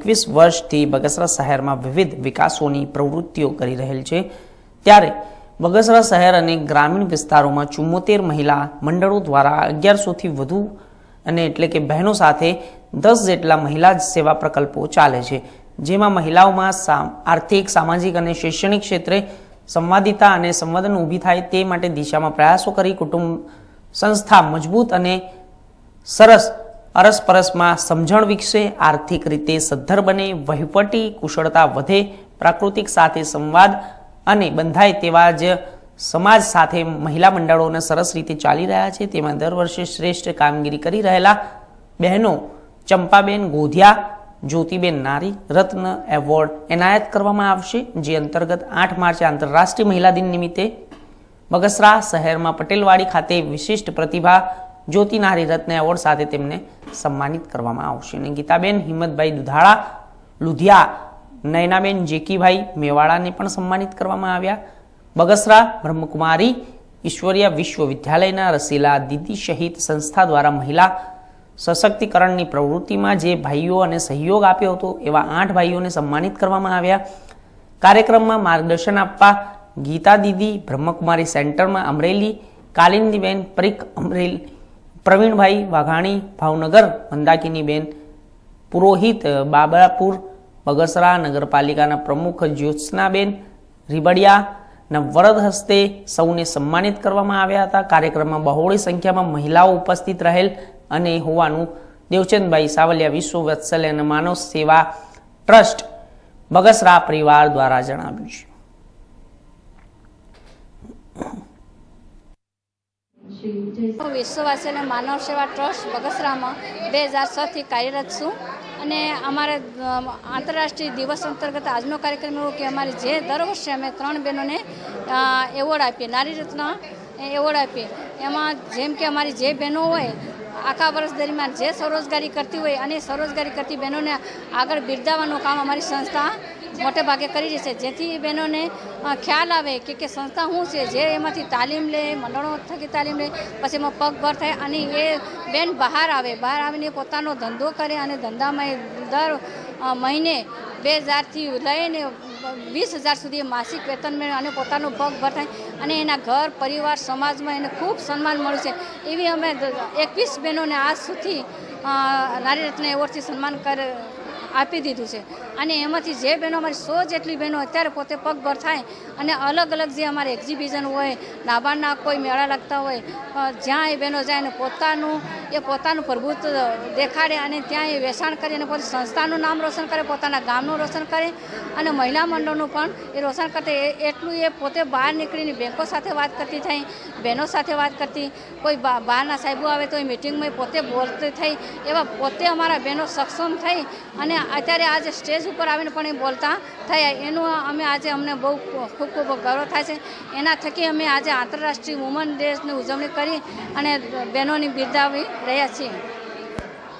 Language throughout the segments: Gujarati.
એકવીસ વર્ષથી બગસરા શહેરમાં વિવિધ વિકાસોની પ્રવૃત્તિઓ કરી રહેલ છે. ત્યારે બગસરા શહેર અને ગ્રામીણ વિસ્તારોમાં ચુમ્મોતેર મહિલા મંડળો દ્વારા અગિયારસોથી વધુ અને એટલે કે બહેનો સાથે દસ જેટલા મહિલા સેવા પ્રકલ્પો ચાલે છે. જેમાં મહિલાઓમાં આર્થિક, સામાજિક અને શૈક્ષણિક ક્ષેત્રે સંવાદિતા અને સંવાદન ઊભી થાય તે માટે દિશામાં પ્રયાસો કરી કુટુંબ સંસ્થા મજબૂત અને સરસ અરસપરસમાં સમજણ વિકસે, આર્થિક રીતે સદ્ધર બને, વહીવટી કુશળતા વધે, પ્રાકૃતિક સાથે સંવાદ અને બંધાય તેવા જ સમાજ સાથે મહિલા મંડળોને સરસ રીતે ચાલી રહ્યા છે. તેમાં દર વર્ષે શ્રેષ્ઠ કામગીરી કરી રહેલા બહેનો ચંપાબેન ગોધિયા, જ્યોતિબેન નારી રત્ન એવોર્ડ એનાયત કરવામાં આવશે, જે અંતર્ગત આઠ માર્ચે આંતરરાષ્ટ્રીય મહિલા દિન નિમિત્તે બગસરા શહેરમાં પટેલવાડી ખાતે વિશિષ્ટ પ્રતિભા જ્યોતિ નારી રત્ન એવોર્ડ સાથે તેમને સન્માનિત કરવામાં આવશે. અને ગીતાબેન હિંમતભાઈ દુધાળા, લુધિયા, નયનાબેન જેકીભાઈ મેવાડાને પણ સન્માનિત કરવામાં આવ્યા. બગસરા, બ્રહ્મકુમારી, ઈશ્વરિયા વિશ્વવિદ્યાલયના રસીલા દીદી સહિત સંસ્થા દ્વારા મહિલા સશક્તિકરણની પ્રવૃત્તિમાં જે ભાઈઓ અને સહયોગ આપ્યો હતો, એવા આઠ ભાઈઓને સન્માનિત કરવામાં આવ્યા. કાર્યક્રમમાં માર્ગદર્શન આપવા ગીતા દીદી, બ્રહ્મકુમારી સેન્ટરમાં અમરેલી, કાલિંદીબેન પરીખ અમરેલી પ્રવીણભાઈ વાઘાણી, ભાવનગર મંદાકિનીબેન પુરોહિત બાબરાપુર બગસરા નગરપાલિકાના પ્રમુખ જ્યોત્સનાબેન, રીબડિયા ના વરદ હસ્તે સૌને સન્માનિત કરવામાં આવ્યા હતા. કાર્યક્રમમાં બહોળી સંખ્યામાં મહિલાઓ ઉપસ્થિત રહેલ અને હોવાનું દેવચંદભાઈ સાવલિયા વિશ્વ વત્સલ્ય અને માનવ સેવા ટ્રસ્ટ બગસરા પરિવાર દ્વારા જણાવ્યું છે. હું વિશ્વવાસી અને માનવ સેવા ટ્રસ્ટ બગસરામાં બે હજાર છથી કાર્યરત છું. અને અમારે આંતરરાષ્ટ્રીય દિવસ અંતર્ગત આજનો કાર્યક્રમ એવો કે અમારી જે દર વર્ષે અમે ત્રણ બહેનોને એવોર્ડ આપીએ, નારી રત્ન એવોર્ડ આપીએ. એમાં જેમ કે અમારી જે બહેનો હોય આખા વર્ષ દરમિયાન જે સ્વરોજગારી કરતી હોય અને સ્વરોજગારી કરતી બહેનોને આગળ બિરદાવવાનું કામ અમારી સંસ્થા મોટે ભાગે કરી રહી છે. જેથી બહેનોને ખ્યાલ આવે કે કે સંસ્થા શું છે, જે એમાંથી તાલીમ લે, મંડળો થકી તાલીમ લે, પછી એમાં પગભર થાય અને એ બેન બહાર આવે. બહાર આવીને પોતાનો ધંધો કરે અને ધંધામાં દર મહિને બે હજારથી લઈને વીસ હજાર સુધી માસિક વેતન મેળવે અને પોતાનું પગ થાય અને એના ઘર, પરિવાર, સમાજમાં એને ખૂબ સન્માન મળ્યું છે. એવી અમે એકવીસ બહેનોને આજ સુધી નારી રત્ન એવોર્ડથી સન્માન કર, આપી દીધું છે. અને એમાંથી જે બહેનો અમારી સો જેટલી બહેનો અત્યારે પોતે પગભર થાય અને અલગ અલગ જે અમારે એક્ઝિબિશન હોય, નાબાના કોઈ મેળા લાગતા હોય જ્યાં એ બહેનો જાય અને પોતાનું એ પોતાનું પ્રભુત્વ દેખાડે અને ત્યાં એ વેચાણ કરી અને પોતે સંસ્થાનું નામ રોશન કરે, પોતાના ગામનું રોશન કરે અને મહિલા મંડળનું પણ એ રોશન કરતે. એટલું એ પોતે બહાર નીકળીને બેંકો સાથે વાત કરતી થઈ, બહેનો સાથે વાત કરતી. કોઈ બહારના સાહેબો આવે તો એ મિટિંગમાં પોતે બોલતી થઈ. એવા પોતે અમારા બહેનો સક્ષમ થઈ અને અત્યારે આજે સ્ટેજ ઉપર આવીને પણ એ બોલતા થયા. એનું અમે આજે અમને બહુ ખૂબ ખૂબ ગૌરવ થાય છે. એના થકી અમે આજે આંતરરાષ્ટ્રીય વુમન ડેની ઉજવણી કરી અને બહેનોની બિરદાવી રહ્યા છીએ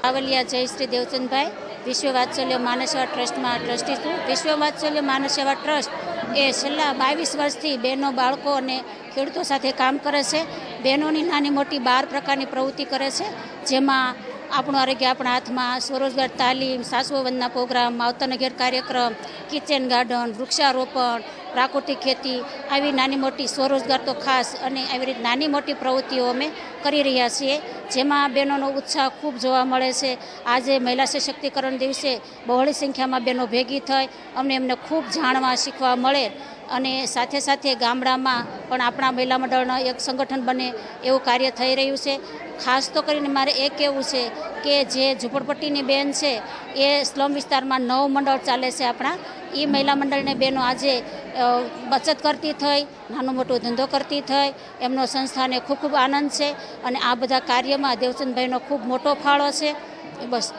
સાવલિયા જયશ્રી દેવચંદભાઈ. વિશ્વ વાત્સલ્ય માનવ સેવા ટ્રસ્ટમાં ટ્રસ્ટી છું. વિશ્વ વાત્સલ્ય માનવ ટ્રસ્ટ એ છેલ્લા બાવીસ વર્ષથી બહેનો, બાળકો અને ખેડૂતો સાથે કામ કરે છે. બહેનોની નાની મોટી બાર પ્રકારની પ્રવૃત્તિ કરે છે. જેમાં આપણું આરોગ્ય આપણા હાથમાં, સ્વરોજગાર તાલીમ સાસુ વંદના પ્રોગ્રામ, માવતરના ઘેર કાર્યક્રમ, કિચન ગાર્ડન, વૃક્ષારોપણ પ્રાકૃતિક ખેતી, આવી નાની મોટી સ્વરોજગાર તો ખાસ અને આવી રીતે નાની મોટી પ્રવૃત્તિઓ અમે કરી રહ્યા છીએ. જેમાં બહેનોનો ઉત્સાહ ખૂબ જોવા મળે છે. આજે મહિલા સશક્તિકરણ દિવસે બહોળી સંખ્યામાં બહેનો ભેગી થઈ અમને એમને ખૂબ જાણવા, શીખવા મળે અને સાથે સાથે ગામડામાં પણ આપણા મહિલા મંડળનો એક સંગઠન બને એવું કાર્ય થઈ રહ્યું છે. ખાસ તો કરીને મારે એ કહેવું છે કે જે ઝૂંપડપટ્ટીની બેન છે, એ સ્લમ વિસ્તારમાં નવ મંડળ ચાલે છે આપણા. એ મહિલા મંડળને બહેનો આજે બચત કરતી થઈ, નાનો મોટો ધંધો કરતી થઈ. એમનો સંસ્થાને ખૂબ ખૂબ આનંદ છે અને આ બધા કાર્યમાં દેવચંદભાઈનો ખૂબ મોટો ફાળો છે. બસ.